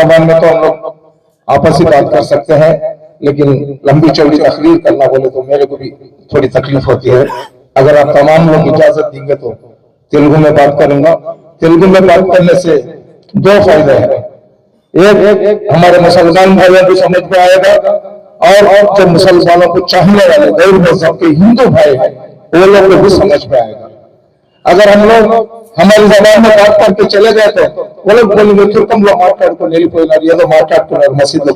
زبان میں تو ہم لوگ آپس ہی بات کر سکتے ہیں، لیکن لمبی چوڑی تقریر کرنا بولے تو میرے کو بھی تھوڑی تکلیف ہوتی ہے۔ اگر آپ تمام لوگ اجازت دیں گے تو تیلگو میں بات کروں گا۔ تیلگو میں بات کرنے سے دو فائدے ہیں۔ ایک، ہمارے مسلمان بھائیوں کو سمجھ میں آئے گا۔ اور جو مسلمانوں کو چاہنے والے غیر مذہب کے ہندو بھائی ہیں، وہ لوگ کو بھی سمجھ میں آئے گا۔ اگر ہم لوگ హమారి జమాన్లో మాట్లాడుతూ చెల్లగేత వాళ్ళకి تو వ్యక్తిత్వంలో کو نہیں مسجد میں మసీద్లో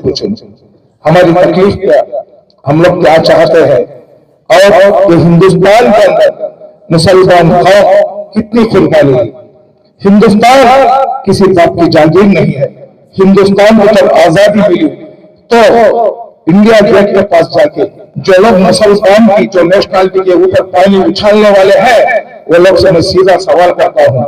ہماری تکلیف کیا؟ ہم لوگ کیا چاہتے ہیں؟ اور ہندوستان کے اندر مسلمان قوم کتنی قربانی ہے ہندوستان کسی بات کی جاگیر نہیں ہے۔ ہندوستان کو جب آزادی ملی تو انڈیا گیٹ کے پاس جا کے جو لوگ نسل قوم کی جو نیشنلٹی کے اوپر پانی اچھالنے والے ہیں، وہ لوگ سے میں سیدھا سوال کرتا ہوں،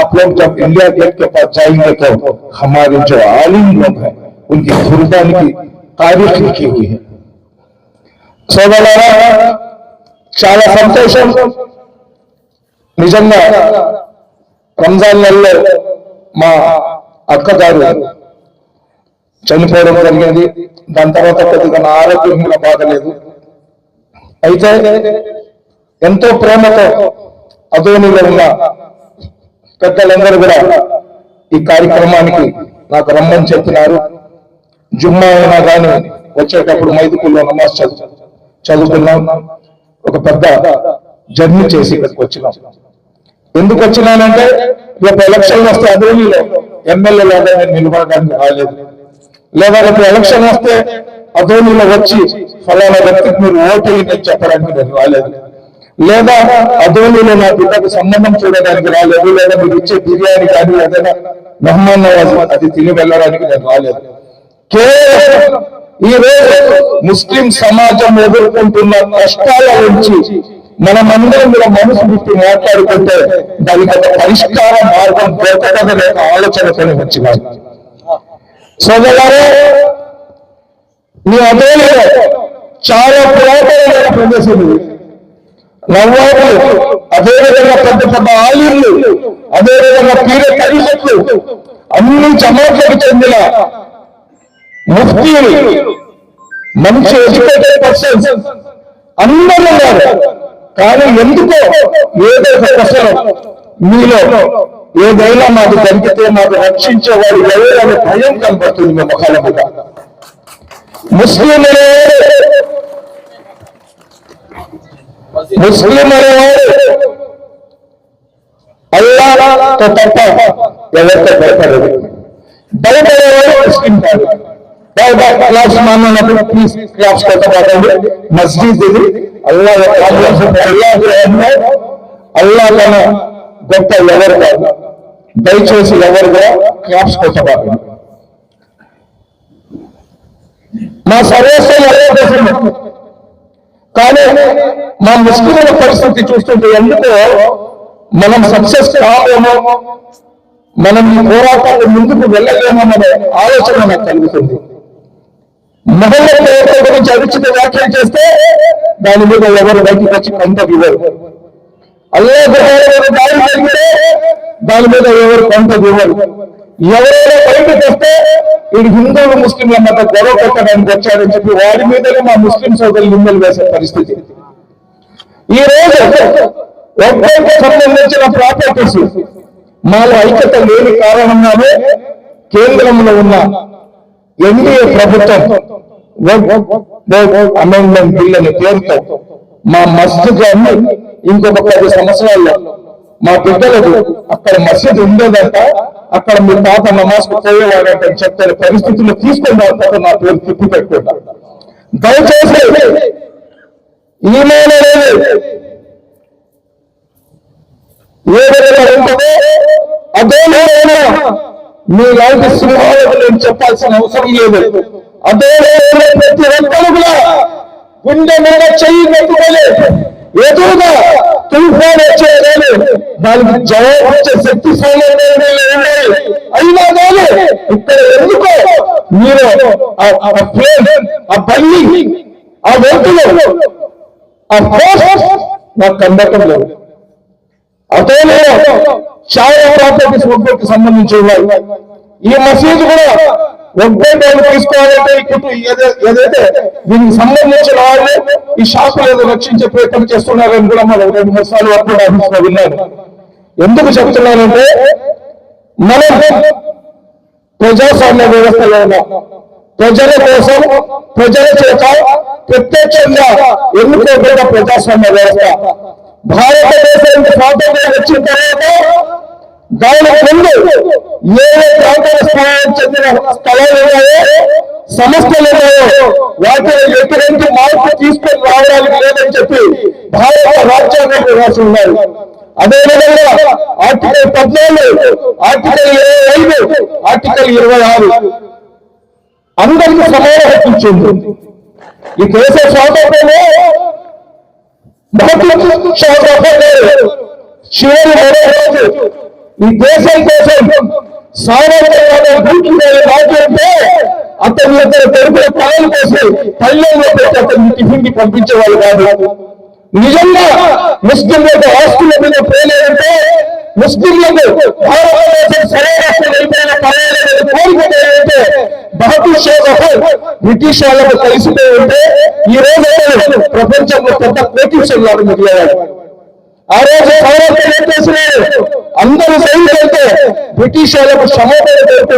آپ لوگ جب انڈیا گیٹ کے پاس جائیں گے تو ہمارے جو عالم لوگ ہیں، ان کی خوردان کی تاریخ لکھی ہوئی ہے۔ సోదరులారా چالا సంతోషం نجنہ رمضان اللہ، ماں اکدار చనిపోవడం జరిగింది. దాని తర్వాత కొద్దిగా నా ఆరోగ్యం కూడా బాగలేదు. అయితే ఎంతో ప్రేమతో అధోనిలో ఉన్న పెద్దలందరూ కూడా ఈ కార్యక్రమానికి నాకు రమ్మని చెప్పినారు. జుమ్మా అయినా కానీ వచ్చేటప్పుడు మైదుకుల్లో నమాజ్ చదువు చదువుకున్నాం ఒక పెద్ద జర్నీ చేసి ఇక్కడికి వచ్చినాం. ఎందుకు వచ్చినానంటే రేపు ఎలక్షన్ వస్తే అదోనిలో ఎమ్మెల్యే నేను నిలబడడానికి రాలేదు. లేదా రేపు ఎలక్షన్ వస్తే అధోనిలో వచ్చి ఫలానా వ్యక్తికి మీరు ఓటు వేయని చెప్పడానికి నేను రాలేదు. లేదా అధోనిలో నా బిడ్డకు సంబంధం చూడడానికి రాలేదు లేదా మీరు ఇచ్చే బిర్యానీ కానీ ఏదైనా మెహమాన్ నవాజ్ అది తిని వెళ్ళడానికి నేను రాలేదు. కేవలం ఈ రోజు ముస్లిం సమాజం ఎదుర్కొంటున్న కష్టాల నుంచి మనమందరం కూడా మనసు గుర్తి మాట్లాడుకుంటే దానికి ఒక పరిష్కార మార్గం దొరకదనే ఒక ఆలోచనతోనే వచ్చినాయి సోదరులారా మీ అదేలో చాలా పురాతనమైన ప్రదేశం ఇది. నవ్వాబులు అదేవిధంగా పెద్ద పెద్ద ఆలీలు అదేవిధంగా పీర తల్లిట్లు అన్ని జమాట్లకు చెందిన ముఫ్తీలు మంచి ఎడ్యుకేటెడ్ పర్సన్స్ అందరూ ఉన్నారు. కానీ ఎందుకో ఏదో ఒక ప్రశ్న మీలో. ఏదైనా మాకు దొరికితే మాకు రక్షించేవాడు ఎవరు అనే భయం కనబడుతుంది మీ ముఖాల మీద ముస్లిం ముస్లిం అనేవాడు అల్లాతో తప్ప ఎవరితో భయపడదు భయపడేవాడు ముస్లిం కాదు క్లాస్ మానప్పుడు ప్లీజ్ క్లాస్ కొట్టబాకండి మస్జిద్ ఇది అల్లా అల్లా అల్లా కన్నా గొప్ప ఎవరు కాదు దయచేసి ఎవరు కూడా క్లాప్స్ మా సర్వేశ్వరం అదే కోసం కానీ మా ముస్లింల పరిస్థితి చూస్తుంటే ఎందుకో మనం సక్సెస్ కావేమో మనం ఈ పోరాటాలు ముందుకు వెళ్ళలేమో అనే ఆలోచన నాకు కలుగుతుంది. మహిళ పేరు గురించి అవిచిత వ్యాఖ్యలు చేస్తే దాని మీద ఎవరు బయటకు వచ్చి కంట ఇవ్వరు అల్లే దాడి జరిగితే దాని మీద ఎవరు కొంత ఇవ్వరు ఎవరైనా బయటకు వస్తే ఇది హిందువులు ముస్లింల మధ్య గొడవ పెట్టడానికి వచ్చారని చెప్పి వారి మీదనే మా ముస్లిం సోదరులు నిందలు వేసే పరిస్థితి. ఈ రోజు ఒక్కరికి సంబంధించిన ప్రాపర్టీస్ మాలో ఐక్యత లేని కారణంగానే కేంద్రంలో ఉన్న ఎన్డీఏ ప్రభుత్వం అమెండ్మెంట్ బిల్ అనే పేరుతో మా మస్జిద్ ఇంకొక పది సంవత్సరాల్లో మా బిడ్డలకు అక్కడ మసీద్ ఉండేదంట. అక్కడ మీ తాత నమాజ్ పోయేవాడంట అని చెప్తారు పరిస్థితుల్లో తీసుకున్న తర్వాత నా పేరు తిప్పి పెట్టుకుంటా. దయచేసి ఈమెయిల్ అనేది ఏ విధంగా ఉంటుందో అదే విధంగా మీలాంటి సింహాలకు నేను చెప్పాల్సిన అవసరం లేదు. అదే విధంగా ప్రతి ఒక్కరు కూడా గుండె మీద చెయ్యి పెట్టుకోలేదు. ఎదురుగా తుఫాన్ వచ్చేయాలి దానికి జవాబు వచ్చే శక్తి సౌలభ్యం అయినా కానీ ఇక్కడ ఎందుకో మీరు ఆ- ఆ ప్లేన్ ఆ బల్లి ఆ వెంటలో ఆ ఫోర్స్ నాకు కండటం లేదు. అదే చాలా ప్రాపర్టీస్ ఒక్కొక్కటి సంబంధించి ఉన్నాయి. ఈ మసీదు కూడా ఒకే తీసుకోవాలంటే ఈ ఏదైతే దీనికి సంబంధించిన వాళ్ళు ఈ షాపులు ఏదో రక్షించే ప్రయత్నం చేస్తున్నారని కూడా మనం రెండు మూడు సార్లు అప్పుడు ఆఫీస్లో విన్నాను ఎందుకు చెప్తున్నానంటే మనం ప్రజాస్వామ్య వ్యవస్థలో ఉన్నాం. ప్రజల కోసం ప్రజల చేత ప్రత్యక్షంగా ఎన్నుకోబడిన ప్రజాస్వామ్య వ్యవస్థ. భారతదేశానికి స్వాతంత్రం వచ్చిన తర్వాత దాని ముందు ఏ ఏ ప్రాంతాల స్థానానికి చెందిన స్థలాలు ఉన్నాయో సమస్యలు ఉన్నాయో వాటిని ఎటువంటి మార్పు తీసుకొని రావడానికి లేదని చెప్పి భారత రాజ్యాంగం రాసి ఉన్నారు అదేవిధంగా ఆర్టికల్ పద్నాలుగు ఆర్టికల్ ఇరవై ఐదు ఆర్టికల్ ఇరవై ఆరు అందరికీ సమాన హక్కు ఇచ్చింది. ఈ దేశ స్వాతంత్రంలో మహత్వ స్వాతంత్రం. చివరి మరో రోజు ఈ దేశం కోసం సార్వత్రికమైన కూర్చునే మాట్లాడితే అతని ఇద్దరు కొడుకుల పాలన కోసి పల్లెల్లో పెట్టి అతన్ని టిఫిన్కి పంపించేవాళ్ళు కాదు. నిజంగా ముస్లింలకు ఆస్తుల మీద ప్రేలేదంటే ముస్లింలకు భారతదేశం సరైన వెళ్ళిపోయిన పర్వాలేదు కోరుకుంటే బహదూర్ షా జఫర్ బ్రిటిష్ వాళ్ళకు కలిసిపోయి ఉంటే ఈ రోజు అతను ప్రపంచంలో పెద్ద కోటీశ్వరులు లాగా మిగిలేవాడు ఆ రోజు సౌరభ్యం ఏం చేసినారు అందరూ సైనికులతో బ్రిటిష్ వాళ్ళకు క్షమాపణ పేరుతో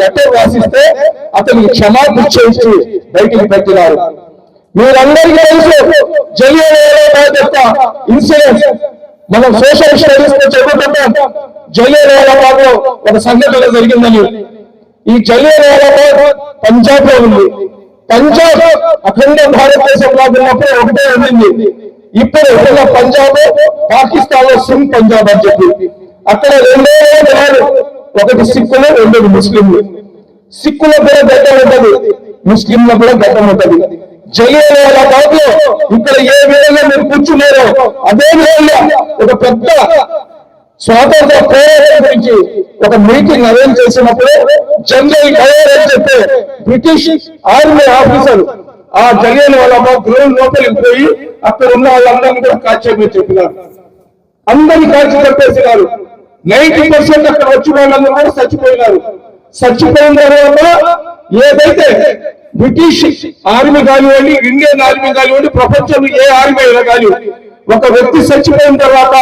లెటర్ రాసిస్తే అతనికి క్షమాపణ చేసి బయటికి పెట్టినారు. మీరందరికీ తెలుసు జలియన్ యొక్క ఇన్సిడెంట్ మనం సోషల్ స్టడీస్లో చదువుకుంటాం. జలియన్లో ఒక సంఘటన జరిగిందని. ఈ జలియన్ పంజాబ్లో ఉంది. పంజాబ్ అఖండ భారతదేశంలో ఉన్నప్పుడు ఒకటే ఉండింది. ఇప్పుడు ఉన్న పంజాబ్ పాకిస్తాన్లో సింగ్ పంజాబ్ అని చెప్పి. అక్కడ రెండే జనాలు ఒకటి సిక్కులు రెండోది ముస్లింలు. సిక్కుల కూడా గతం ఉంటది ముస్లింల కూడా గతం ఉంటది. జలియన్ బాబులో ఇక్కడ ఏ విధంగా మీరు కూర్చున్నారో అదే విధంగా ఒక పెద్ద స్వాతంత్ర పోరాటం గురించి ఒక మీటింగ్ అరేంజ్ చేసినప్పుడు జనరల్ డయర్ అని చెప్పి బ్రిటిష్ ఆర్మీ ఆఫీసర్ ఆ జలియన్ వాళ్ళ గృహం లోపలికి పోయి అక్కడ ఉన్న వాళ్ళందరినీ కూడా కాల్చేయమని చెప్పినారు. అందరినీ కాల్చి చంపేసినారు నైన్టీ పర్సెంట్ అక్కడ వచ్చిన వాళ్ళందరూ కూడా చచ్చిపోయినారు. చచ్చిపోయిన తర్వాత ఏదైతే బ్రిటిష్ ఆర్మీ కానివ్వండి ఇండియన్ ఆర్మీ కానివ్వండి ప్రపంచంలో ఏ ఆర్మీ అయినా కానీ ఒక వ్యక్తి చచ్చిపోయిన తర్వాత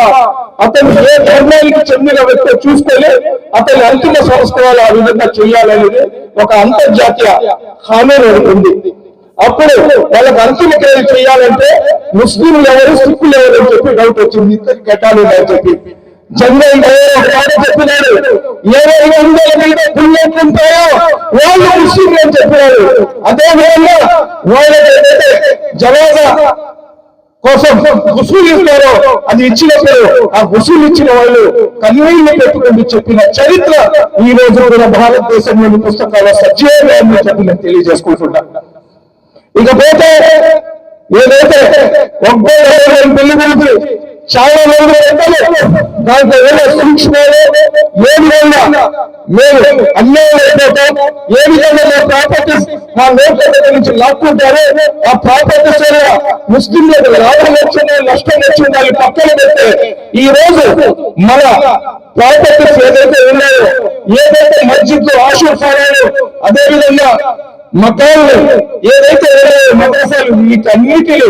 అతను ఏ ధర్మానికి చెందిన వ్యక్తి చూసుకొని అతని అంతిమ సంస్కారాలు ఆ విధంగా చేయాలనేది ఒక అంతర్జాతీయ హామీ ఉంది. అప్పుడు వాళ్ళకి అంతిమ క్రియలు చేయాలంటే ముస్లింలు ఎవరు సిక్కులు ఎవరు అని చెప్పి డౌట్ వచ్చింది. ఇద్దరు ఘటాలు అని చెప్పి. చెప్పినాడు. ఏవైనా వందల మీద ఉంటాయో వాళ్ళు ముస్లింలు అని చెప్పినాడు. అదే విధంగా వాళ్ళకి జనాభా కోసం గుసులు ఇస్తారో అది ఇచ్చినప్పుడు ఆ గుసులు ఇచ్చిన వాళ్ళు కన్నీళ్ళు పెట్టుకుని చెప్పిన చరిత్ర ఈ రోజు కూడా భారతదేశంలోని పుస్తకాల సజీవంగా ఉందని తెలియజేసుకుంటున్నాను ఇకపోతే ఏదైతే ఒక్కో పెళ్ళి గురించి చాలా మంది దాంట్లో ఏదో సూక్ష్మాలు ఏ విధంగా మేము అన్యాయం అయిపోతాం ఏ విధంగా మా ప్రాపర్టీస్ మా లోకల్ దగ్గర నుంచి లాక్కుంటారో ఆ ప్రాపర్టీస్ వల్ల ముస్లింలకు లాభం వచ్చిందో నష్టం వచ్చిందో వాళ్ళు పక్కన పెడితే ఈ రోజు మన ప్రాపర్టీస్ ఏదైతే ఉన్నాయో ఏదైతే మస్జిద్లు ఆశీర్వాదాలు అదే విధంగా మతాలు ఏదైతే ఉన్నాయో మద్రసాలు వీటన్నిటిని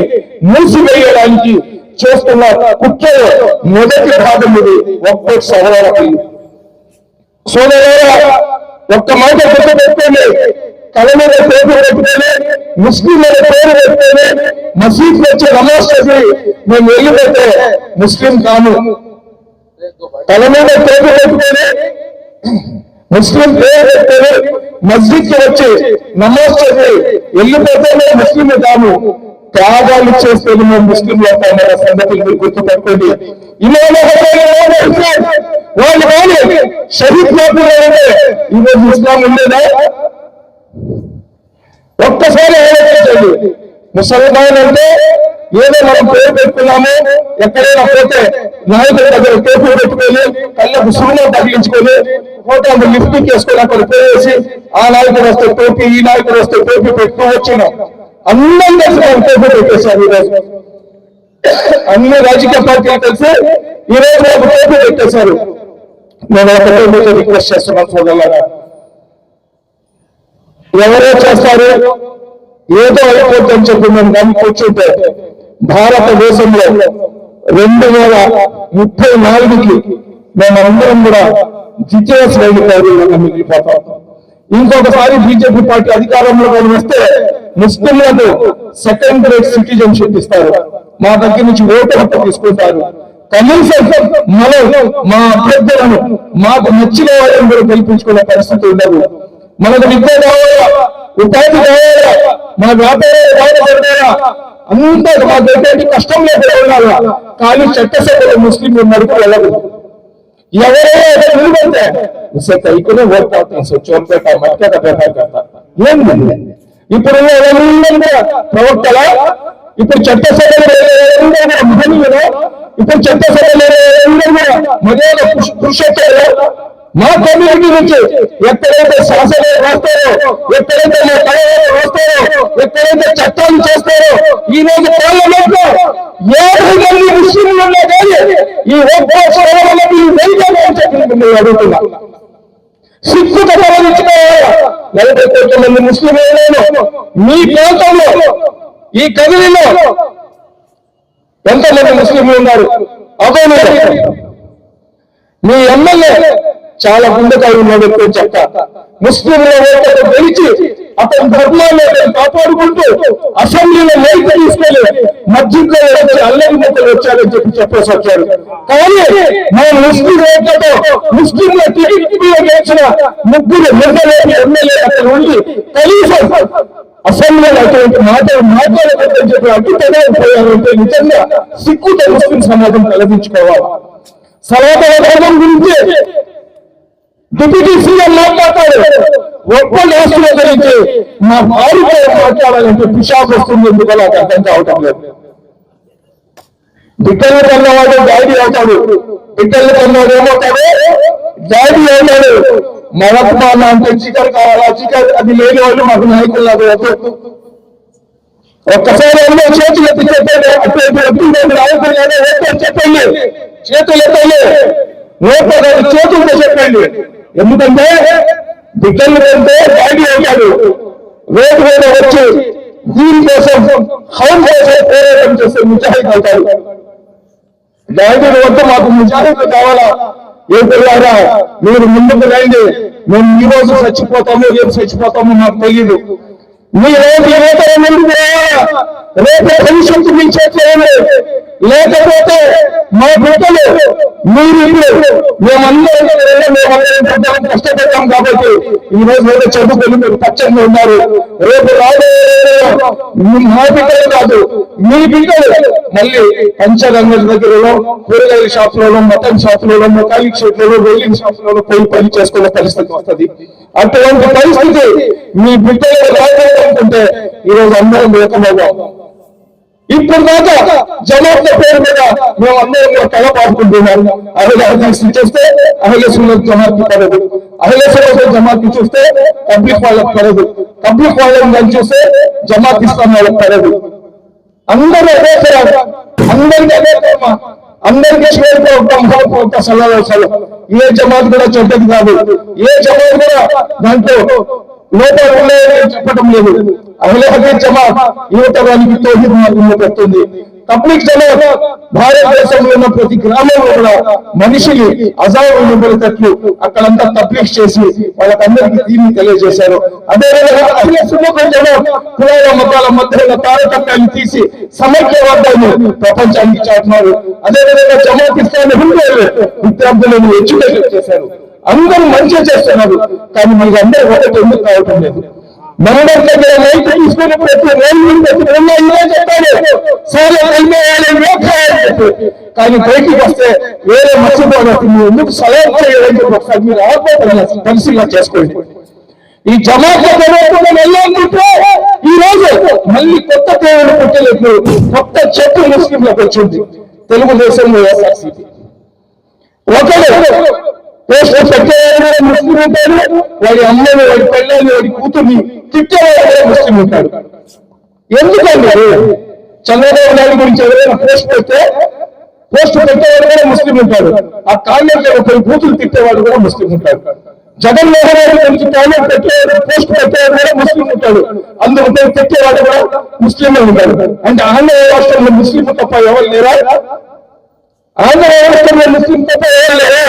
మూసివేయడానికి చేస్తున్న కుట్రలో మొదటి భాగం ఇది ఒక్కటి సహోదరకి సోదరులారా ఒక్క మాట గుర్తు పెట్టుకోండి తల మీద పేరు పెట్టుకొని ముస్లింల పేరు పెట్టుకొని మసీద్ వచ్చి నమాజ్ చేసి మేము వెళ్ళిపోతే ముస్లిం కాను. తల మీద పేరు పెట్టుకొని ముస్లిం పేరు మస్జిద్కి వచ్చి నమాజ్ చేసి వెళ్ళిపోతే మేము ముస్లిం కాము త్యాగాలు చేస్తే మేము ముస్లింలు అవుతామన్న సంగతి మీరు గుర్తుపెట్టుకోండి. వాళ్ళు కానీ షహీద్ మాట్లాడాలంటే ఈరోజు ఇస్లాం ఉండేదా? ఒక్కసారి ఆలోచించండి. ముసల్మాన్ అంటే ఏదో మనం పేరు పెట్టుకున్నాము ఎక్కడైనా పోతే నాయకుల దగ్గర టోపీ పెట్టుకొని కళ్ళకు సూర్యం తగిలించుకొని ఫోటో లిఫ్ట్ చేసుకొని అక్కడ పోయేసి ఆ నాయకుడు వస్తే టోపీ ఈ నాయకుడు వస్తే టోపీ పెట్టుకో వచ్చినాం అందరం కలిసి మనం టోపీ పెట్టేశారు ఈరోజు. అన్ని రాజకీయ పార్టీలు కలిసి ఈరోజు రోజు ఒక టోపీ పెట్టేశారు. నేను ఒకటే మీతో రిక్వెస్ట్ చేస్తున్నాను సోదరులారా. ఎవరో చేస్తారు ఏదో అయిపోతుందని చెప్పి మేము కానీ కూర్చుంటే భారతదేశంలో రెండు వేల ముప్పై నాలుగుకి మేమందరం కూడా జిజేఎస్ వైద్యులుగా మిగిలిపోతాం ఇంకొకసారి బీజేపీ పార్టీ అధికారంలో కానీ వస్తే ముస్లింలకు సెకండ్ గ్రేడ్ సిటిజన్షిప్ ఇస్తారు. మా దగ్గర నుంచి ఓటు హక్కు తీసుకుంటారు. కనీసం మనం మా అభ్యర్థులను మాకు నచ్చిన వాళ్ళని కూడా గెలిపించుకునే పరిస్థితి ఉండదు. మనకు విద్య కావాలా? ఉపాధి కావాలా? మన వ్యాపారాలు కావాలా అందరూ మాకు ఎటువంటి కష్టం లేకుండా ఉన్నారు కానీ చట్టసభలో ముస్లింలు ఉన్నారు వెళ్ళదు ఎవరైనా నిలబడితే ఉసే కైకునే ఓట్ సో చోట్పేట మట్కేట ప్రిఫర్ కడతారు ఏంది ఇప్పుడు ప్రవక్తల? ఇప్పుడు చట్టసభలో మహనీయులు? ఇప్పుడు చట్టసభలో మర్యాద పురుషోత్తలు మా కమ్యూనిటీ నుంచి ఎక్కడైతే శాసనాలు రాస్తారో ఎక్కడైతే మా పదవులు రాస్తారో ఎక్కడైతే చట్టాలు చేస్తారో ఈ రోజు పార్లమెంట్లో ఏడు మంది ముస్లింలు ఉన్నా కానీ ఈ ఒక్క సోదరులకి వెళ్తాను అడుగుతున్నా. సిక్కు సంపాదించుకోవాలి నలభై కోట్ల మంది ముస్లింలు మీ ప్రాంతంలో ఈ కదిలిలో ఎంతమంది ముస్లింలు ఉన్నారు? అదే మీ ఎమ్మెల్యే చాలా గుండెకాయ ఉన్నాడు ఎక్కువ చెప్తా ముస్లింల ఓట్లకు గెలిచి అతని ధర్మాన్ని కాపాడుకుంటూ అసెంబ్లీలో మైక్ తీసుకొని మధ్యలో వచ్చి అల్లరి మొక్కలు వచ్చారని చెప్పి చెప్పేసి వచ్చారు. కానీ మా ముస్లిం ఓట్లతో ముస్లింల టీడీపీలో గెలిచిన ముగ్గురు ఎమ్మెల్యే ఎమ్మెల్యే అక్కడ ఉండి కనీసం అసెంబ్లీలో అటువంటి మాటలు మాట్లాడకూడదని చెప్పి అడ్డుతలేకపోయారంటే నిజంగా సిక్కుతో ముస్లిం సమాజం తలదించుకోవాలి. సలాత ధర్మం గురించి డిప్యూటీ సీఎం మాట్లాడతాడు ఒక్క రాష్ట్రంలో గురించి మా వారితో మాట్లాడాలంటే పిషాబ్ వస్తుంది ఎందుకు నాకు అర్థం కావటం లేదు బిడ్డలు కన్నవాడు డాడీ అవుతాడు బిడ్డలు కన్నవాడు ఏమవుతాడు డాడీ అవుతాడు మనకు మా అంటే చికెన్ కావాలా చికెన్ అది లేని వాళ్ళు మాకు నాయకులు లాగా వద్దు. ఒక్కసారి ఏమో చేతులు ఎత్తి చెప్పండి అప్పుడు ఎప్పుడు నాయకులు ఏదో వద్దని చెప్పండి చేతులు ఎత్తండి నోట్లో కాదు చేతులతో చెప్పండి ఎందుకంటే బిడ్డలు వెళ్తే డాడీ అవుతాడు రోడ్డు మీద వచ్చి దీనికోసం హౌన్ కోసం పోరాటం చేస్తే ముజాహిద్ అవుతాడు డాడీ వద్ద మాకు ముజాహిద్ కావాలా? ఏం పిల్లారా మీరు ముందుకు రండి. మేము ఈ రోజు చచ్చిపోతాము రేపు చచ్చిపోతాము మాకు తెలియదు మీ రోజు యువతరం రేపు భవిష్యత్తు మీ చేతులు లేకపోతే మా బిడ్డలు మీరు ఇప్పుడు మేమందరం మేమందరం పెద్దలం కష్టపడ్డాం కాబట్టి ఈ రోజు ఏదో చదువుకొని మీరు పచ్చంగా ఉన్నారు. రేపు రాబోయే మీ- మా బిడ్డలు కాదు మీ బిడ్డలు మళ్ళీ పంచరంగుల దగ్గరలో కూరగాయల షాపులలో మటన్ షాపులలో మెకానిక్ షాపులలో వెల్డింగ్ షాపులలో పోయి పని చేసుకునే పరిస్థితి వస్తుంది. అటువంటి పరిస్థితి మీ బిడ్డలు రాబోయే ఈ ఈరోజు అందరం లేకుండా ఇప్పుడు దాకా జమాత్ల పేరు మీద మేము అందరం కూడా కళ పాడుకుంటున్నాం అహ్లే చూస్తే అహ్లే జమాకి పడదు అహ్లే జమాకి చూస్తే పబ్లిక్ వాళ్ళకి పడదు పబ్లిక్ వాళ్ళని చూస్తే జమాకి ఇస్తాం వాళ్ళకి పడదు అందరూ అదే పేరు అందరికీ అదే ప్రేమ అందరికీ స్వేచ్ఛ ఉంటాం ఒక ఏ జమాత్ కూడా చెడ్డది కాదు. ఏ జమాత్ కూడా దాంట్లో లోపాలు చెప్పడం లేదు. అహ్లే హదీస్ జమాత్ యువతరానికి తోహిద్ మార్గంలో పెడుతుంది. తబ్లిక్ జమాత్ భారతదేశంలో ఉన్న ప్రతి గ్రామంలో కూడా మనిషిని అజావు నిలబడేటట్లు అక్కడంతా తబ్లిక్ చేసి వాళ్ళకందరికీ దీన్ని తెలియజేశారు. అదేవిధంగా అహ్లే సున్నత్ జమాత్ కులాల మతాల మధ్య ఉన్న తారతమ్యాన్ని తీసి సమైక్యవాదాన్ని ప్రపంచానికి చాటున్నారు అదేవిధంగా జమాత్ ఇస్లామీ హిందువులు విద్యార్థులను ఎడ్యుకేషన్ చేశారు. అందరూ మంచి చేస్తున్నారు. కానీ మీరు అందరూ ఒకటి ఎందుకు కావటం లేదు. మెంబర్ దగ్గర రైతు తీసుకున్నప్పుడు ఎప్పుడు రైలు చెప్పాడు. సరే వెళ్ళేయాలి కానీ బయటికి వస్తే వేరే మర్చిపోవడానికి మీరు ఎందుకు సలహా చేయాలని చెప్పి ఒకసారి మీరు ఆత్మహత్య పరిశీలన చేసుకోండి. ఈ జమాత ప్రభుత్వం వెళ్ళాలంటే ఈ రోజు మళ్ళీ కొత్త దేవుడు పుట్టలేదు. కొత్త చెట్టు ముస్లింలకు వచ్చింది. తెలుగుదేశం వైఎస్ఆర్సీపీ ఒకడు పోస్ట్ పెట్టేవాడు ముస్లిం ఉంటాడు వాడి అమ్మని వాడి పెళ్ళని వాడి కూతుర్ని తిట్టేవాడు ముస్లిం ఉంటాడు. ఎందుకండి చంద్రబాబు నాయుడు గురించి ఎవరైనా పోస్ట్ పెడితే పోస్ట్ పెట్టేవాడు కూడా ముస్లిం ఉంటాడు. ఆ కామెంట్ ఒకరి కూతురు తిట్టేవాడు కూడా ముస్లిం ఉంటాడు. జగన్మోహన్ రెడ్డి గురించి కామెంట్ పెట్టేవాడు పోస్ట్ పెట్టేవాడు కూడా ముస్లిం ఉంటాడు. అందుకు తిట్టేవాడు కూడా ముస్లిం ఉంటాడు. అంటే ఆంధ్ర రాష్ట్రంలో ముస్లిం తప్ప ఎవరు లేరా? ఆంధ్ర రాష్ట్రంలో ముస్లిం తప్ప ఎవరు లేరా?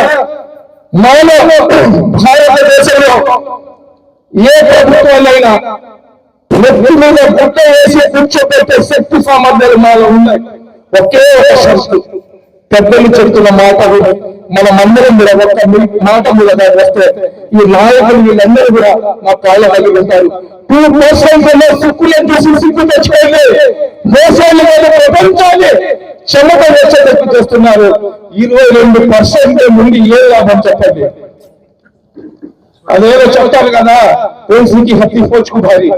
మనలో భారతదేశంలో ఏ ప్రభుత్వాలైనా వ్యక్తి మీద గుట్ట వేసి కూర్చోబెట్టే శక్తి సామర్థ్యాలు మాలో ఉన్నాయి. ఒకే ఒక శక్తి పెద్దలు చెప్తున్న మాటలు మన మందరం కూడా ఒక్క మాట కూడా వస్తే ఈ నాయకులు వీళ్ళందరూ కూడా మా కాళ్ళ కలిగి ఉంటారు టూ మోసాలు సిక్కులు చూసి సిక్కు తెచ్చుకోండి. మోసాలు ప్రపంచాన్ని చెమట వచ్చేటట్టు చేస్తున్నారు ఇరవై రెండు పర్సెంట్ నుండి ఏ లాభం చెప్పండి? అదేదో చెప్తారు కదా కోసికి హత్య పోచుకుంటారు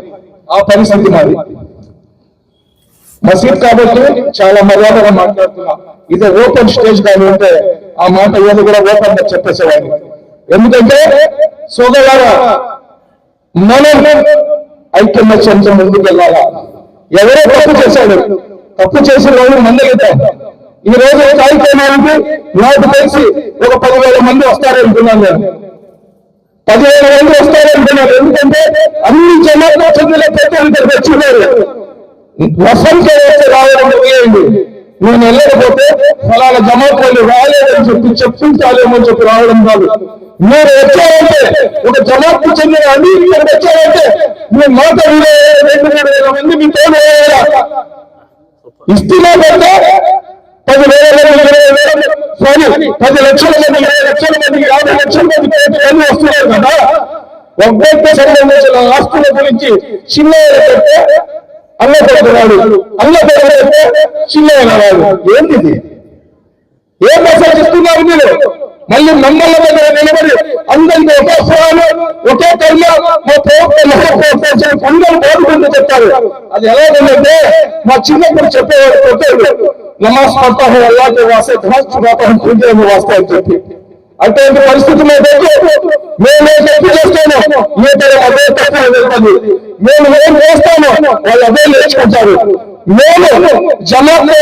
ఆ పరిస్థితి మాది. మసీద్ కాబట్టి చాలా మర్యాదగా మాట్లాడుతున్నా. ఇది ఓపెన్ స్టేజ్ కానీ ఉంటే ఆ మాట ఏది కూడా ఓపెన్గా చెప్పేసేవాడిని. ఎందుకంటే సోదరులారా మనం ఐక్యమత్యంతో ముందుకు వెళ్ళాలా ఎవరో తప్పు చేశాడు. తప్పు చేసిన వాళ్ళు మందలిద్దాం. ఈ రోజు కార్యక్రమానికి నాకు తెలిసి ఒక పదివేల మంది వస్తారనుకున్నాను నేను. పదివేల మంది వస్తారనుకున్నారు ఎందుకంటే అన్ని జనాలకు చెందిన ప్రతి ఇక్కడికి వచ్చినారు. వసంత రావడం నేను వెళ్ళకపోతే ఫలానా జమాతలు రాలేదని చెప్పి చెప్పించాలేమో చెప్పి రావడం కాదు. మీరు వచ్చారంటే ఒక జమాత్కు చెందిన అన్ని ఇక్కడికి వచ్చారంటే మీ మాట రెండు మూడు వేల మంది మీతో ఇస్తున్నా కంటే పది వేల మంది ఇరవై వేల సారీ పది లక్షల మంది ఇరవై లక్షల మంది యాభై లక్షల మంది అన్ని వస్తున్నారు కదా? ఒక్కొక్క సంబంధించిన ఆస్తుల గురించి చిన్న పెడితే అన్న పెడుతున్నాడు అన్న పెడితే చిన్న వాడు ఏంటిది? ఏం మెసేజ్ ఇస్తున్నారు మీరు? మళ్ళీ మమ్మల్ని దగ్గర నిలబడి అందరికీ ఒకే స్వరాలు ఒకే కర్మ మా ప్రవక్త మహాప్రవక్త అందరూ బాగుంటుందో చెప్తారు. అది ఎలాగంటే మా చిన్నప్పుడు చెప్పేవాడు కొట్టాడు నమాజ్ పడతా హో అల్లాహ్ వాస్తే ధమాజ్ చుడాతా వాస్తే అని చెప్పి. అటువంటి పరిస్థితుల్లో పెట్టి మేము తప్పు చేస్తాము? మీ తరం అదే తప్పు వెళ్తుంది మేము ఏం చేస్తామో? వాళ్ళు అదే నేర్చుకుంటారు. మేము జమాత్లో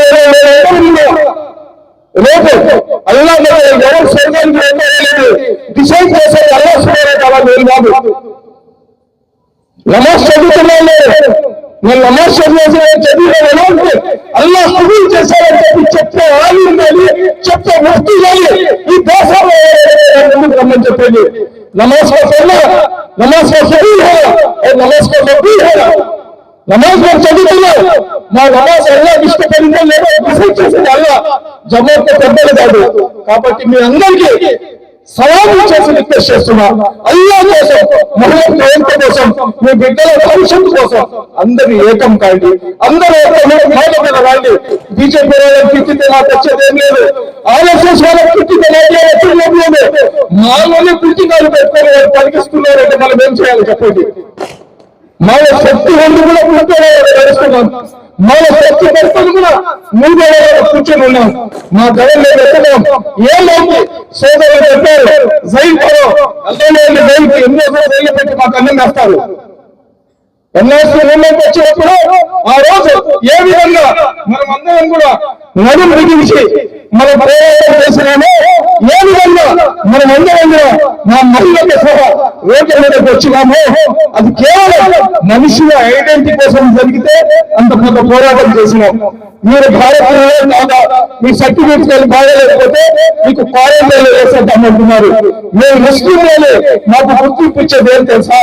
రేపు అల్లా ఎవరు స్వర్గానికి డిసైడ్ చేసేది అల్లా స్వరం కాదు. నమాజ్ చదువుతున్నాను నేను నమాజ్ చేసిన చదివిన ఎలా ఉంటుంది అల్లా కబూల్ చేశారని చెప్పి చెప్తే ఆగి ఉండాలి చెప్తే ముక్తి కానీ ఈ దేశంలో రమ్మని చెప్పేది? నమాజ్ కోసం నమాజ్ కోసం నమాజ్ కోసం నమాజ్ మేము చదువుతున్నాం? మా నమాజ్ అల్లా ఇష్టపడిందో లేదో డిసైడ్ చేసింది అల్లా. జమాత్ పెద్దలు కాదు. కాబట్టి మీ అందరికీ సవాలు చేసి రిక్వెస్ట్ చేస్తున్నా అల్లా కోసం మహమ్మద్ ప్రేమ కోసం మీ బిడ్డల భవిష్యత్తు కోసం అందరినీ ఏకం కాండి. అందరూ మీద రాండి. బీజేపీ వాళ్ళకి తిట్టితే నాకు వచ్చేది ఏం లేదు. ఆర్ఎస్ఎస్ వాళ్ళకి తిట్టితే నాకు వచ్చేది ఏం లేదు. మాలోనే పుట్టినాలు పెట్టుకొని వాళ్ళు పలికిస్తున్నారంటే మనం ఏం చేయాలి చెప్పండి? మన శక్తి ఉంది కూడా నడుస్తున్నాం. మన శక్తి కూడా ముందు కూర్చొని ఉన్నాం. మా జగన్ ఎత్తున్నాం ఏమైంది? సోదరులు చెప్పారు జైలు పడో అల్లే జైలుకి ఎన్నో జైలు పెట్టి మాకు అన్నం వేస్తారు? ఎన్ఎస్సీ మూమెంట్ వచ్చినప్పుడు ఆ రోజు ఏ విధంగా మనం అందరం కూడా నడుము బిగించి మన ప్రయోగం చేసినామో ఏ విధంగా మనం అందరం కూడా మా మహిళలకు సహా రోడ్ల మీదకి వచ్చినామో అది కేవలం మనిషి ఐడెంటిటీ కోసం జరిగితే అంత కొంత పోరాటం చేసినాం. మీరు భారతీయులే కాదా? మీ సర్టిఫికేట్ బాగలేకపోతే మీకు క్వారంటైన్ వేసేద్దామంటున్నారు మేము ముస్లింలే మాకు గుర్తింపు ఇచ్చేది ఏం తెలుసా?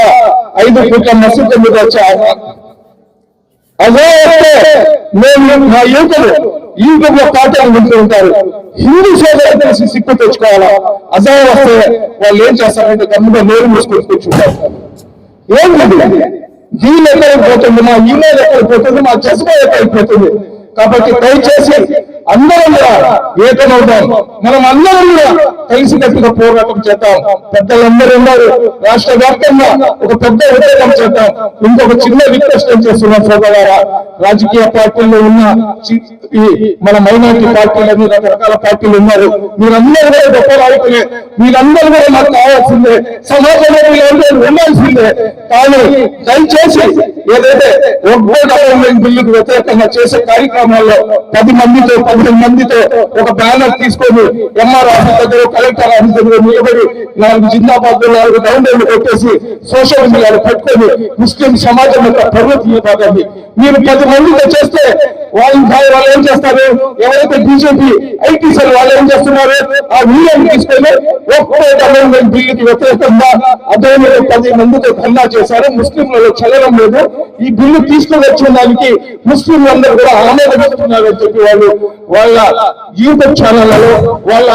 ఐదు పూట్ల మసీదు మీద వచ్చే. అదే మేము మా యువకులు యూట్యూబ్లో పాటలు వింటూ ఉంటారు హిందూ సోదరులు తెలిసి సిక్కు తెచ్చుకోవాలా అజా వస్తే వాళ్ళు ఏం చేస్తారంటే గమ్ముగా నోరు మూసుకొని కూర్చుంటారు. ఏంటండి దీని ఎక్కడికి పోతుంది? మా ఈమెయిల్ ఎక్కడికి పోతుంది? మా జస్బా ఎక్కడికి పోతుంది? కాబట్టి దయచేసి అందరం కూడా ఏకమవుతాం మనం అందరం కూడా కలిసికట్టుగా పోరాటం చేద్దాం. పెద్దలందరూ ఉన్నారు. రాష్ట్ర వ్యాప్తంగా ఒక పెద్ద ఉద్యోగం చేద్దాం. ఇంకొక చిన్న రిక్వెస్ట్ చేస్తున్నాం సోదరా రాజకీయ పార్టీల్లో ఉన్న మన మైనార్టీ పార్టీలని రకరకాల పార్టీలు ఉన్నారు. మీరందరూ కూడా గొప్ప నాయకులే. మీరందరూ కూడా మాకు కావాల్సిందే. సమాజంలో మీరందరూ ఉండాల్సిందే. కానీ దయచేసి ఏదైతే ఒక్కో బిల్లుకు వ్యతిరేకంగా చేసే కార్యక్రమాల్లో పది మందితో పదిహేను మందితో ఒక బ్యానర్ తీసుకొని ఎంఆర్ ఆఫీస్ దగ్గర కలెక్టర్ ఆఫీస్ దగ్గర నిలబడి నాలుగు జిందాబాద్ నాలుగు డౌన్లోడ్లు కొట్టేసి సోషల్ మీడియాలో పెట్టుకొని ముస్లిం సమాజం యొక్క ప్రగతి మీరు పది మందితో చేస్తే వాళ్ళు వాళ్ళు ఏం చేస్తారు? ఎవరైతే బీజేపీ ఐటీ సెల్ వాళ్ళు ఏం చేస్తున్నారు ఆ వీడియోని తీసుకొని ఒక్కో అమెండ్మెంట్ బిల్లుకి వ్యతిరేకంగా అదే పది మందితో ధర్నా చేశారు. ముస్లింలలో చదవడం లేదు. ఈ బిల్లు తీసుకుని వచ్చిన దానికి ముస్లింలందరూ కూడా ఆమోదిస్తున్నారు అని చెప్పి వాళ్ళు వాళ్ళ యూట్యూబ్ ఛానళ్ళలో వాళ్ళ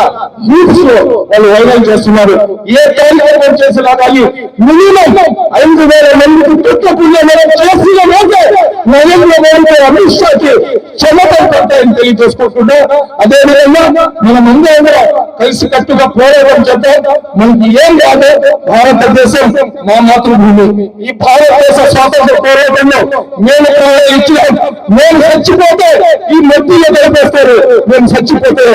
న్యూస్లో వాళ్ళు వైరల్ చేస్తున్నారు. ఏ కార్యక్రమం చేసినా కానీ మినిమం ఐదు వేల మందికి తుట్ట పుణ్యం చేసిన రోజే నరేంద్ర మోడీ అమిత్ షాకి క్షమతలు పడతాయని తెలియజేసుకుంటున్నా. అదేవిధంగా మనం అందరం కూడా కలిసి కట్టుగా అని చేద్దాం మనకి ఏం కాదు భారతదేశం మా మాతృభూమి. ఈ భారతదేశ స్వాతంత్ర పోరాటంలో నేను ఇచ్చిన. నేను చచ్చిపోతే ఈ మట్టిలో కలిపేస్తారు నేను చచ్చిపోతే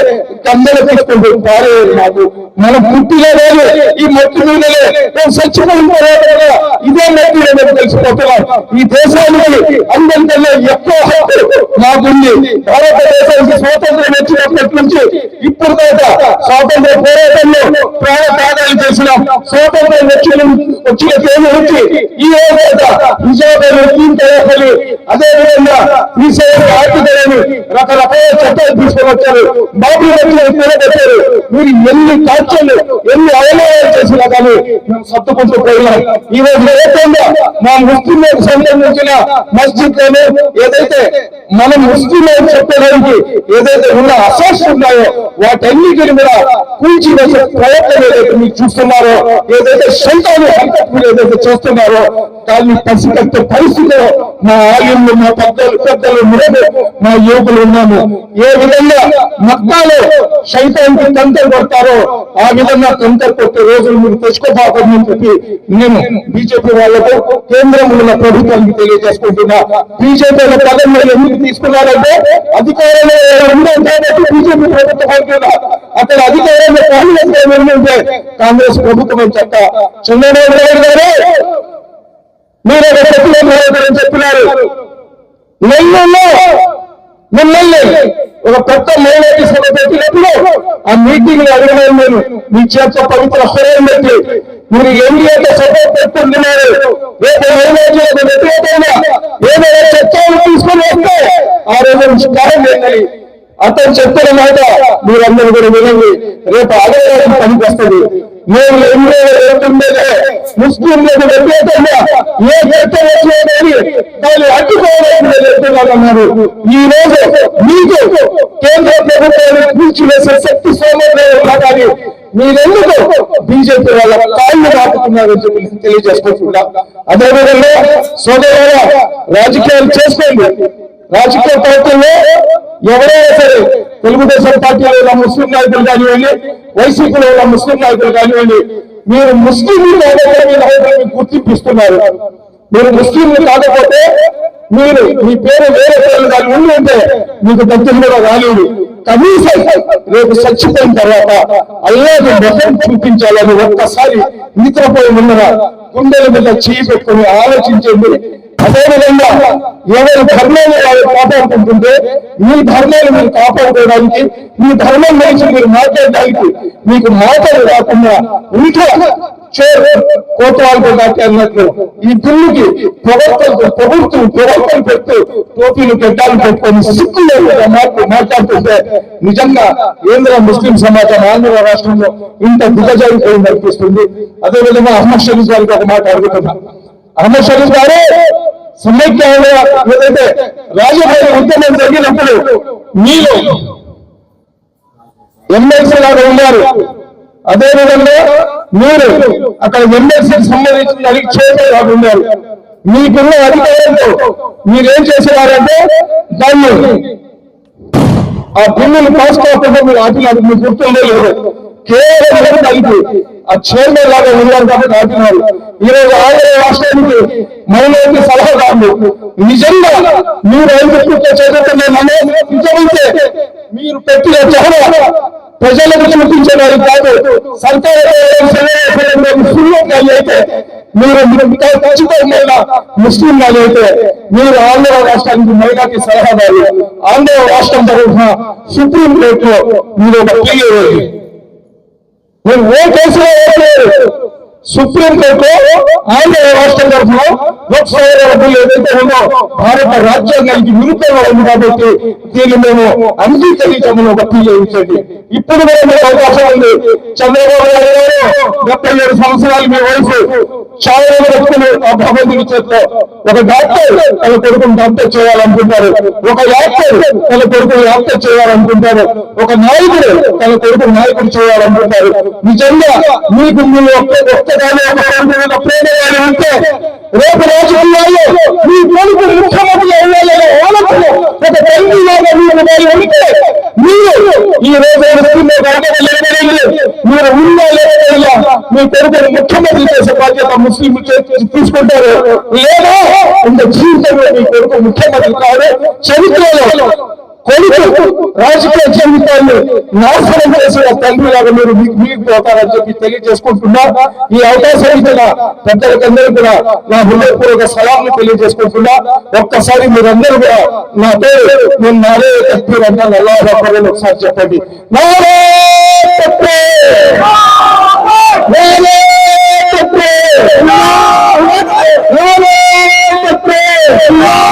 కందలు తీసుకుంటూ పారేయాలి మాకు మనం పుట్టిలో లేదు ఈ మట్టి మీదలే నేను చచ్చిపోయిన పోరాటంగా ఇదే మట్టిలో తెలిసిపోతున్నారు ఈ దేశానికి అందరికన్నా ఎక్కువ హక్కు మాకుంది. భారతదేశానికి స్వాతంత్రం వచ్చినప్పటి నుంచి ఇప్పుడు దాకా స్వాతంత్ర పోరాటంలో ప్రాణ త్యాగాలు చేసిన స్వాతంత్ర వచ్చిన వచ్చిన తేదీ నుంచి ఈ రోజు దాకా విజయవాడలో తయారు అదే విధంగా ఈ సేవ ఆర్థికలని రకరకాల చట్టాలు తీసుకువచ్చారు బాబు వచ్చారు కూడబెట్టారు మీరు ఎన్ని టార్చర్లు ఎన్ని అవలయాలు చేసినా కానీ మేము సర్దుకుంటూ పోయినాం. ఈ రోజు ఏకంగా మా ముస్లింలకు సంబంధించిన మస్జిద్లోనే ఏదైతే మనం ముస్లిం చెప్పడానికి ఏదైతే ఉన్న అసోస్ ఉన్నాయో వాటన్నిటిని కూడా కూల్చి వేసే ప్రయత్నం ఏదైతే మీరు చూస్తున్నారో ఏదైతే సొంతాన్ని హంతకులు ఏదైతే చేస్తున్నారో దాన్ని పసిగట్టే పరిస్థితిలో మా ఆయుళ్ళు మా పెద్దలు పెద్దలు మేము మా యువకులు ఉన్నాము. ఏ విధంగా మక్కాలో సైతానికి తంతలు కొడతారో ఆ విధంగా తంతలు కొట్టే రోజులు మీరు తెచ్చుకోబోతుందని చెప్పి నేను బీజేపీ వాళ్ళకు కేంద్రంలో ఉన్న ప్రభుత్వానికి తెలియజేసుకుంటున్నా. బీజేపీ పదం మీరు ఎందుకు తీసుకున్నారంటే అధికారంలో ఉండే కాబట్టి బీజేపీ ప్రభుత్వం అక్కడ అధికారంలో కాంగ్రెస్ గవర్నమెంట్ ఉంటే కాంగ్రెస్ ప్రభుత్వం అని చెప్తా. చంద్రబాబు నాయుడు గారు మీరు ఒక చెప్పినారు. నెల్లూరులో మిమ్మల్ని ఒక పెద్ద మహిళకి సభ పెట్టినప్పుడు ఆ మీటింగ్ అడిగినాను నేను మీ చేత పవిత్ర హృదయం పెట్టి మీరు ఎన్డీఏతో సపోర్ట్ పెట్టుకుంటున్నారు. రేపు మహిళలకు వ్యతిరేకంగా ఏదైనా చర్చలు తీసుకొని వస్తే ఆ రోజు నుంచి కాలం ఏంటని అతను చెప్పిన మాట మీరందరూ కూడా వినండి. రేపు అడగడానికి పనికి వస్తుంది. మేము ఎన్నో వెళ్తుండేదే. ముస్లింలకు వ్యతిరేకంగా ఏ చట్టం వచ్చేదని దాన్ని అడ్డుకోవాలని చెప్తున్నారన్నారు. ఈ రోజు మీకు కేంద్ర ప్రభుత్వాన్ని కూల్చివేసే శక్తి సోమవారం కానీ మీరెందుకు బీజేపీ వాళ్ళ కాళ్ళు దాటుతున్నారని చెప్పి తెలియజేసుకుంటున్నా. అదేవిధంగా సోదరుల రాజకీయాలు చేసుకోండి. రాజకీయ పార్టీల్లో ఎవరైనా సరే తెలుగుదేశం పార్టీలో ఉన్న ముస్లిం నాయకులు కానివ్వండి వైసీపీలో ఉన్న ముస్లిం నాయకులు కానివ్వండి మీరు ముస్లింలు కాబట్టి గుర్తింపిస్తున్నారు. మీరు ముస్లింలు కాకపోతే మీరు మీ పేరు వేరే పేరు దాని ఉండి ఉంటే మీకు దత్తు కూడా రాలేదు. కనీసం రేపు చచ్చిపోయిన తర్వాత అల్లాది ముఖం చూపించాలని ఒక్కసారి నిద్రపోయి ముందర గుండెల మీద చేయి పెట్టుకుని ఆలోచించండి. అదేవిధంగా ఎవరి ధర్మాన్ని వాళ్ళు కాపాడుకుంటుంటే మీ ధర్మాన్ని మీరు కాపాడుకోవడానికి మీ ధర్మం గురించి మీరు మాట్లాడడానికి మీకు మాటలు రాకుండా ఇంకా చేరు కోతవాళ్ళతో దాటి అన్నట్లు ఈ బిల్లుకి పొగడ్తలు పొగుడుతూ పొగడ్తలు పెడుతూ టోపీలు పెట్టాలని పెట్టుకొని సిక్కు లేకుండా మాట్లాడుతుంటే నిజంగా కేంద్ర ముస్లిం సమాజం ఆంధ్ర రాష్ట్రంలో ఇంత దిగజారిపోయింది అనిపిస్తుంది. అదేవిధంగా అహ్మద్ షరీఫ్ గారికి ఒక మాట అడుగుతున్నా. అహ్మద్ షరీఫ్ గారు సమైక్యంగా ఏదైతే రాజకీయ ఉద్యమం జరిగినప్పుడు మీరు ఎమ్మెల్సీ లాగా ఉన్నారు. అదేవిధంగా మీరు అక్కడ ఎమ్మెల్సీకి సంబంధించిన అడిగి చేయడం ఉన్నారు. మీకున్న అధికారంతో మీరేం చేసేవారంటే దాన్ని ఆ బిల్లులు పాస్ కాకుండా మీరు ఆటలాడు మీకు గుర్తుండే లేదు? కేవలం కలిపి ఆ చైర్మన్ లాగా ఉన్నారు కాబట్టి అంటున్నారు. ఈరోజు ఆంధ్ర రాష్ట్రానికి మహిళలకి సలహాదారులు నిజంగా మీరు ఐదుకుంటే చదువుతున్న నన్ను నిజమైతే మీరు పెట్టిన చహర ప్రజలకు చూపించడానికి కాదు సర్కారు అయితే మీరు ఇంకా ఖచ్చితమైన ముస్లిం అయితే మీరు ఆంధ్ర రాష్ట్రానికి మహిళకి సలహాదారు ఆంధ్ర రాష్ట్రం తరఫున సుప్రీం కోర్టులో మీరు ఒక నేను ఏ కేసులో వేయలేదు సుప్రీంకోర్టు ఆంధ్ర రాష్ట్రం తరఫున లోక్సభ బిల్లు ఏదైతే ఉందో భారత రాజ్యాంగానికి విరుద్ధంగా ఉంది కాబట్టి దీన్ని మేము అంగీకరించమని ఒక పిల్ ఇప్పుడు కూడా మీకు అవకాశం ఉంది. చంద్రబాబు నాయుడు గారు డెబ్బై ఏడు సంవత్సరాలు మీ వయసు. చాలా వ్యక్తులు ఆ చేస్తే ఒక డాక్టర్ తన కొడుకును డాక్టర్ చేయాలనుకుంటారు. ఒక యాక్టర్ తన కొడుకును యాక్టర్ చేయాలనుకుంటారు. ఒక నాయకుడు తన కొడుకు నాయకుడు చేయాలనుకుంటారు. నిజంగా మీకు మీరు ఒక్క ఒక్కగానే ఒక తండ్రి మీద ప్రేమ గాని ఉంటే రేపు రాజకీయాల్లో మీ కొడుకు ముఖ్యమంత్రి అయ్యాలని ఆలోచన ఒక తండ్రి లాగా మీరు వారి ఉంటే మీరు ఈ రోజు వస్తున్న గడపలేదు మీరు ఉన్నా లేదా మీ కొడుకుని ముఖ్యమంత్రి చేసే బాధ్యత ముస్లిం తీసుకుంటారు లేదా ఇంత జీవితంలో మీ కొడుకు ముఖ్యమంత్రి కాదు చరిత్రలో కొడుకు రాజకీయ జీవితాన్ని నాశనం చేసిన తండ్రి లాగా మీరు మీకు పోతారని చెప్పి తెలియజేసుకుంటున్నా ఈ అవకాశం ఇచ్చిన పెద్దలకందరూ కూడా నా హృదయపూర్వక సలాంని తెలియజేసుకుంటున్నా ఒక్కసారి మీరందరూ కూడా నా పేరు నేను నారే తప్పీర్ అంటాను అల్లాహ్ అక్బర్ ఒకసారి చెప్పండి నారే తక్బీర్! నారే తక్బీర్! నారే తక్బీర్!